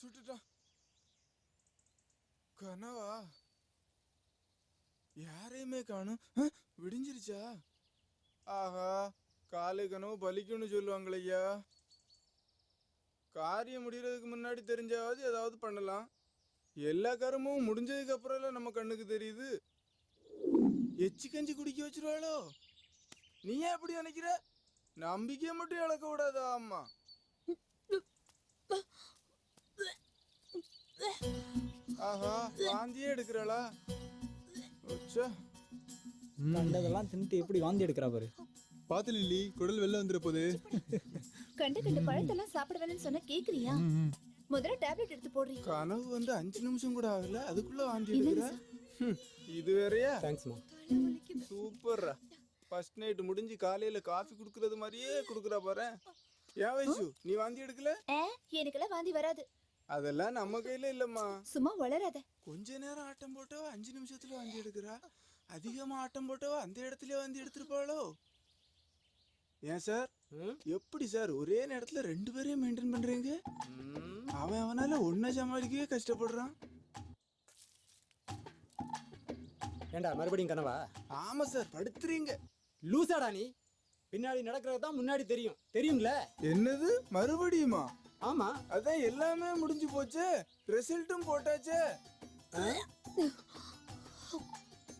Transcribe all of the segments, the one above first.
சுட்டுட்டான் கனவா? யாரையுமே காணும். விடிஞ்சிருச்சா? ஆஹா காலை கனவு பலிக்கும்னு சொல்லுவாங்களே ஐயா. காரியம் முடியறதுக்கு முன்னாடி தெரிஞ்சாவது ஏதாவது பண்ணலாம். எல்லா கருமும் முடிஞ்சதுக்கு அப்புறம் நம்ம கண்ணுக்கு தெரியுது. எச்சு கஞ்சி குடிக்க வச்சிருவாளோ? நீ ஏன் எப்படி நினைக்கிற? நம்பிக்கையை மட்டும் இழக்க கூடாதா அம்மா ஆஹா வாந்தியே எடுக்கிறாளா. கண்டதெல்லாம் தின்ட்டு எப்படி வாந்தி எடுக்கிறா பாரு. பாத்து லில்லி குடல் வெளில வந்துட போகுது கண்ட கண்ட பழத்தெல்லாம் சாப்பிட வேணும்னு சொன்னா கேக்குறியா? முதல்ல டேப்லெட் எடுத்து போடுறீங்க கனவு வந்து அஞ்சு நிமிஷம் கூட ஆகல அதுக்குள்ள வாந்தி எடுக்கிற? இது வேறயா? தேங்க்ஸ்மா சூப்பர்ரா. ஃபர்ஸ்ட் நைட் முடிஞ்சு காலையில காஃபி குடுக்கறது மாதிரியே குடுக்குறா பாரு ஏன் வயசு நீ வாந்தி எடுக்கல? ஏ எனக்கெல்லாம் வாந்தி வராது. அதெல்லாம் நம்ம கையில இல்லம்மா. சும்மா வளராத. கொஞ்ச நேரம் ஆட்டம் போட்டவ அஞ்சு நிமிஷத்துல வாந்தி எடுக்கிறா. அதிகமா ஆட்டம் போட்டவ அந்த இடத்துல வாந்தி எடுத்திருப்பாளோ? ஏன் சார்? எப்படி சார்? ஒரே நேரத்துல ரெண்டு பேரையும் மெயின்டைன் பண்றீங்க? அவன் அவனால ஒன்ன சமாளிக்கவே கஷ்டப்படுறான். ஏண்டா மறுபடியும் கனவா? ஆமா சார் படுத்துறீங்க. லூசாடா நீ. பின்னாடி நடக்கிறது தான் முன்னாடி தெரியும். தெரியும்ல? என்னது? மறுபடியுமா? ஆமா. அதான் எல்லாமே முடிஞ்சு போச்சு. ரிசல்ட்டும் போட்டாச்சு.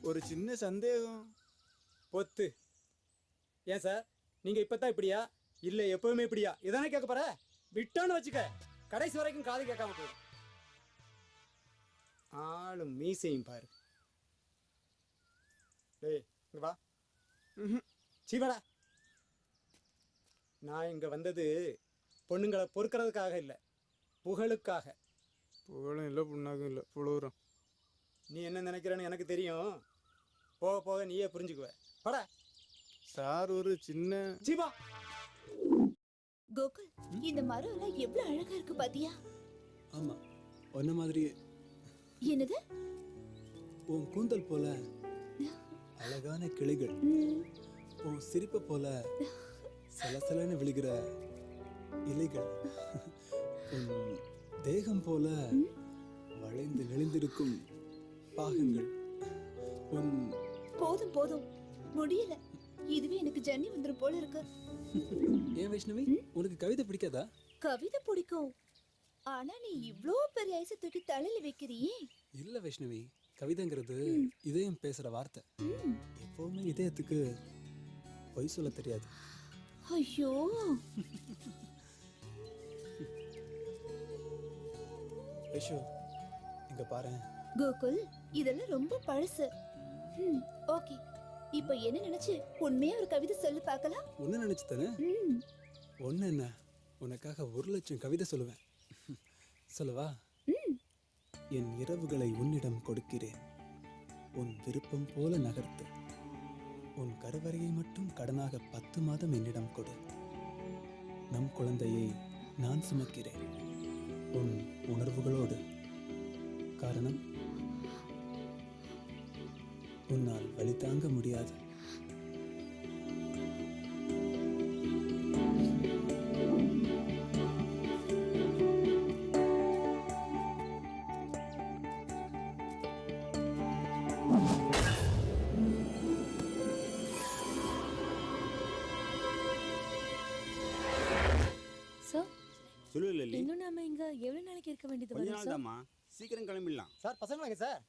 ஒரு சின்ன சந்தேகம். பொத்து. ஏன் சார்? நீங்க இப்பதான் இப்படியா? இல்ல எப்பவுமே இப்படியா? இதானே கேட்க போற? விட்டான்னு வச்சுக்க. கடைசி வரைக்கும் காது கேட்காம போய் ஆளும் மீசையும் பாரு. டேய் இங்க வா. சீவடா. நான் இங்க வந்தது பொண்ணுங்களை பொறுக்கிறதுக்காக இல்ல. புகழுக்காக. புகழும் இல்லை புண்ணாக்கும் இல்லை புழுவுறோம் நீ என்ன நினைக்கிறேன்னு எனக்கு தெரியும். போக போக நீயே புரிஞ்சுக்குவ. படா. சார் ஒரு சின்ன சீவா கோகுல் இந்த மரம் எல்லாம் எவ்வளவு அழகா இருக்கு பாத்தியா? ஆமா ஒன்ன மாதிரி என்னது? உன் கூந்தல் போல அழகான கிளைகள். உன் சிரிப்பை போல சலசலன்னு விழுகிற இலைகள். தேகம் போல வளைந்து நெளிந்திருக்கும் பாகங்கள். உன் போதும் போதும். முடியல. இதுவே எனக்கு ஜன்னி வந்துரும் போல இருக்கு. ஏன் வைஷ்ணவி? உனக்கு கவிதை பிடிக்காதா? கவிதை பிடிக்கும். ஆனா நீ இவ்ளோ பெரிய ஐச தூக்கி தலையில வைக்கிறியே. இல்ல வைஷ்ணவி. கவிதைங்கிறது இதயம் பேசுற வார்த்தை. எப்பவுமே இதயத்துக்கு பொய் சொல்ல தெரியாது. ஐயோ. வைஷு இங்க பாரு கோகுல் இதெல்லாம் ரொம்ப பழசு. ம், ஓகே. இப்போ என்ன நினைச்சு உண்மையா ஒரு கவிதை சொல்லி பார்க்கலாம்? ஒன்னு நினைச்சு தானே? ஒன்னு என்ன? உனக்காக ஒரு லட்சம் கவிதை சொல்லுவேன். சொல்லவா. என் இரவுகளை உன்னிடம் கொடுக்கிறேன். உன் விருப்பம் போல நகர்த்து. உன் கருவறையை மட்டும் கடனாக பத்து மாதம் என்னிடம் கொடு. நம் குழந்தையை நான் சுமக்கிறேன். உன் உணர்வுகளோடு. காரணம்? உன்னால் தாங்க முடியாது. சொல்லு லல்லி இன்னும் நாம இங்க எவ்வளவு நாளைக்கு இருக்க வேண்டியது கொஞ்ச வரும் நாள் சார் தாம்மா சீக்கிரம் கிளம்பிடலாம். சார் பசங்களாங்க சார்?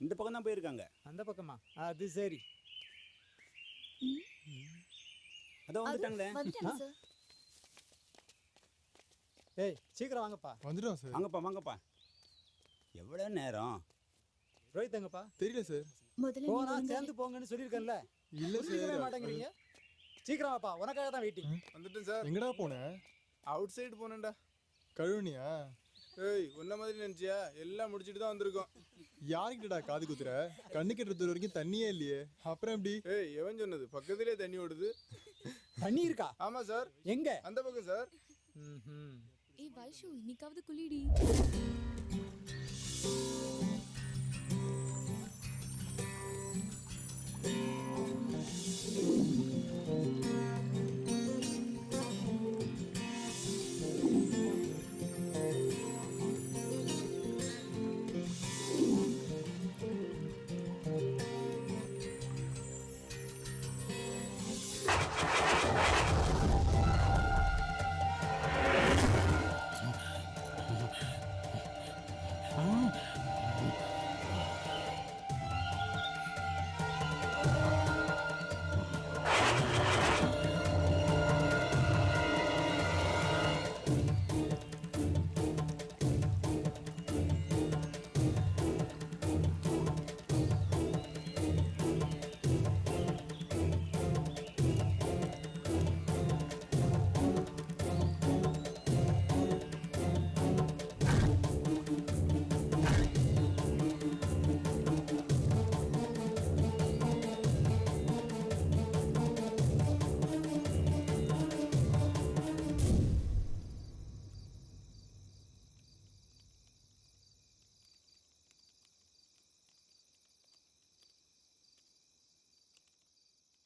இந்த பக்கம் தான் போயிருக்காங்க. அந்த பக்கமா? அது சரி. அதான் வந்துட்டாங்களே. வந்துட்டாங்க சார் ஏய் சீக்கிரம் வாங்கப்பா. வந்துட்டோம் சார் வாங்கப்பா வாங்கப்பா. எவ்வளோ நேரம்? ரோஹித் எங்கப்பா? தெரியல சார் முதல்ல நீ போனா சேர்ந்து போங்கன்னு சொல்லியிருக்கேன்ல. இல்ல புரிஞ்சுக்கவே மாட்டேங்கிறீங்க. சீக்கிரம் வாப்பா உனக்காக தான் வெயிட்டிங் வந்துட்டேன் சார் எங்கடா போன? அவுட் சைடு போனேன்டா. கழுவுனியா? ஏய் உன்ன மாதிரி நினைச்சியா? எல்லாம் முடிச்சிட்டு தான் வந்திருக்கோம். யாருக்கிட்டடா காது குத்துற? கண்ணு கெட்டுறது வரைக்கும் தண்ணியே இல்லையே. அப்புறம் எப்படி? ஏய் எவன் சொன்னது? பக்கத்திலே தண்ணி ஓடுது. தண்ணி இருக்கா? ஆமா சார். எங்க? அந்த பக்கம் சார். ஏய் வைஷு இன்னைக்காவது குளிடி.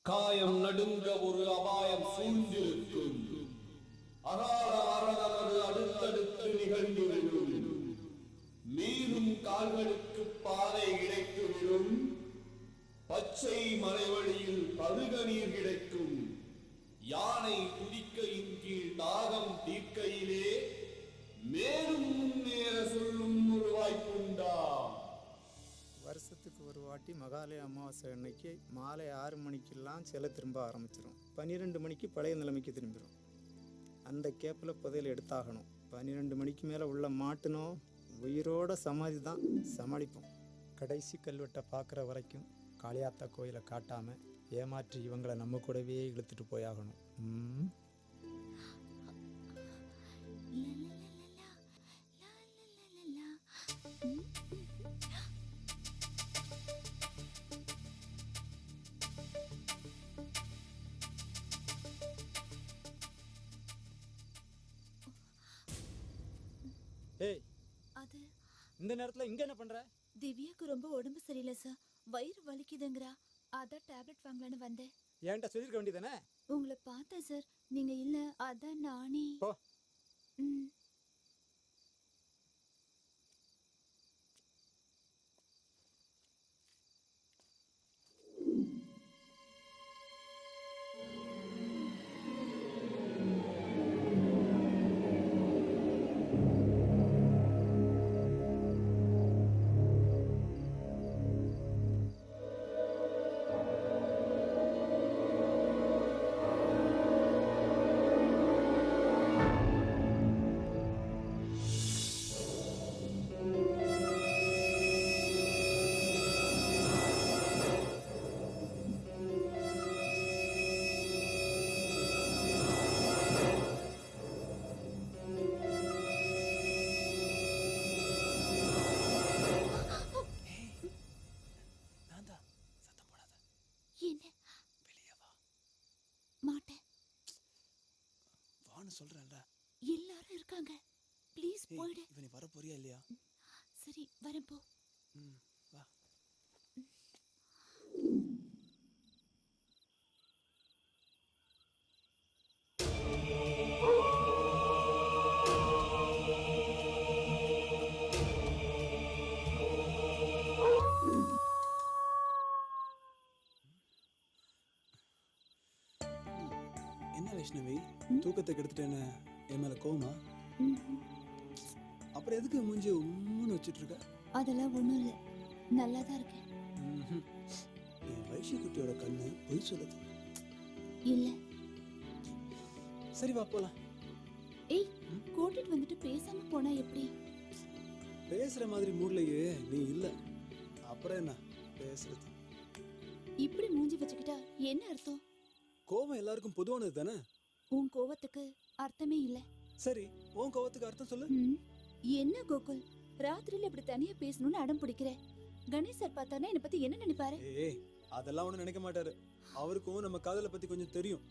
காயம் நடுங்க ஒரு அபாயம் சூழ்ந்திருக்கும். அகால மரணமது அடுத்தடுத்து நிகழ்ந்துவிடும் மீறும் கால்களுக்கு பாதை கிடைத்துவிடும் பச்சை மலைவழியில் பருக நீர் கிடைக்கும். யானை துடிக்கையின் கீழ் தாகம் தீர்க்கையிலே மேலும் ஒரு வாட்டி மகாலய அமாவாசை அன்னைக்கு மாலை ஆறு மணிக்கெல்லாம் சிலை திரும்ப ஆரம்பிச்சிடும் பன்னிரெண்டு மணிக்கு பழைய நிலைமைக்கு திரும்பிடும் அந்த கேப்பில் புதையல் எடுத்தாகணும் பன்னிரெண்டு மணிக்கு மேலே உள்ள மாட்டினோம் உயிரோட சமாதி தான் சமாளிப்போம் கடைசி கல்வெட்டை பார்க்குற வரைக்கும் காளியாத்தா கோயிலை காட்டாமல் ஏமாற்றி இவங்களை நம்ம கூடவே இழுத்துட்டு போயாகணும் ம் ஏய் அது இந்த நேரத்தில் இங்கே என்ன பண்ணுற திவ்யாக்கு ரொம்ப உடம்பு சரியில்லை சார் வயிறு வலிக்குதுங்கிறா. அதான் டேப்லெட் வாங்கலான்னு வந்தேன். என்கிட்ட சொல்லியிருக்க வேண்டியதானே உங்களை பார்த்தேன் சார் நீங்க இல்ல அதான் நானே. ம். வான்னு சொல்றேன்ல. எல்லாரும் இருக்காங்க. ப்ளீஸ் போயிடு. நீ வர போறியா இல்லையா? சரி வரேன் போ. ம். தூக்கத்தை கெடுத்துட்டேன்னு என் மேல ம்ஹும். அப்புறம் எதுக்கு மூஞ்சி உம்முன்னு வச்சுட்டு இருக்க? அதெல்லாம் ஒண்ணும் இல்ல. நல்லா தான் இருக்கேன். என் வைஷு குட்டியோட கண்ணு பொய் சொல்லுது. இல்ல. சரி வா போலாம். ஏய் கூட்டிட்டு வந்துட்டு பேசாம போனா எப்படி? பேசுற மாதிரி மூட்லயே நீ இல்ல. அப்புறம் என்ன பேசுறது? இப்படி மூஞ்சி வச்சுக்கிட்டா என்ன அர்த்தம்? கோபம் எல்லாருக்கும் பொதுவானது தானே? உன் கோவத்துக்கு அர்த்தமே இல்ல. சரி உன் கோவத்துக்கு அர்த்தம் சொல்லு. என்ன கோகுல்? ராத்திரியில இப்படி தனியா பேசணும்னு அடம் பிடிக்கிற? கணேஷ் சார் பார்த்தாருன்னா என்னை பத்தி என்ன நினைப்பாரு? ஏய் அதெல்லாம் ஒண்ணும் நினைக்க மாட்டாரு. அவருக்கும் நம்ம காதலை பத்தி கொஞ்சம் தெரியும்.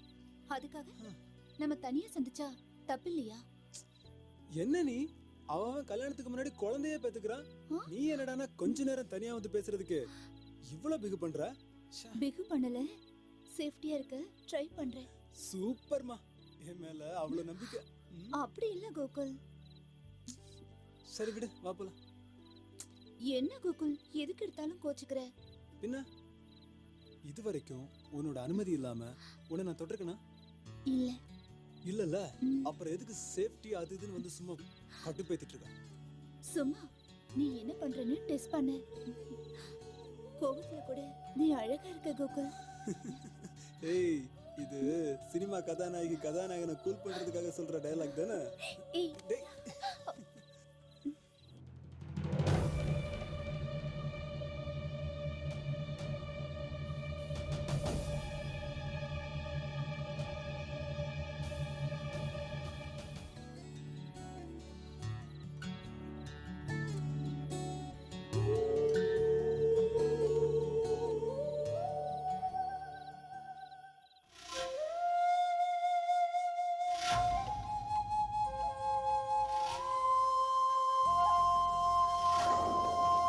அதுக்காக நம்ம தனியா சந்திச்சா தப்பு இல்லையா என்ன நீ? அவன் அவன் கல்யாணத்துக்கு முன்னாடி குழந்தைய பெத்துக்கிறான்? நீ என்னடானா கொஞ்ச நேரம் தனியா வந்து பேசுறதுக்கு இவ்வளவு பிகு பண்ற? பிகு பண்ணல. சேஃப்டியா இருக்க ட்ரை பண்றேன். சூப்பர்மா. என் மேல அவ்வளவு நம்பிக்கை. அப்படி இல்ல கோகுல். சரி விடு வா போலாம். என்ன கோகுல் எதுக்கு எடுத்தாலும் கோச்சுக்கிற? பின்ன? இது வரைக்கும் உன்னோட அனுமதி இல்லாம உன்னை நான் தொட்டிருக்கேனா? இல்ல. இல்லல்ல. அப்புறம் எதுக்கு சேஃப்டி அது இதுன்னு வந்து சும்மா கட்டுப்பேத்திட்டு இருக்க? சும்மா நீ என்ன பண்றன்னு டெஸ்ட் பண்ண. கோவத்துல கூட நீ அழகா இருக்க கோகுல். ஏய் இது சினிமா கதாநாயகி கதாநாயகனை கூல் பண்றதுக்காக சொல்ற டயலாக் தானே?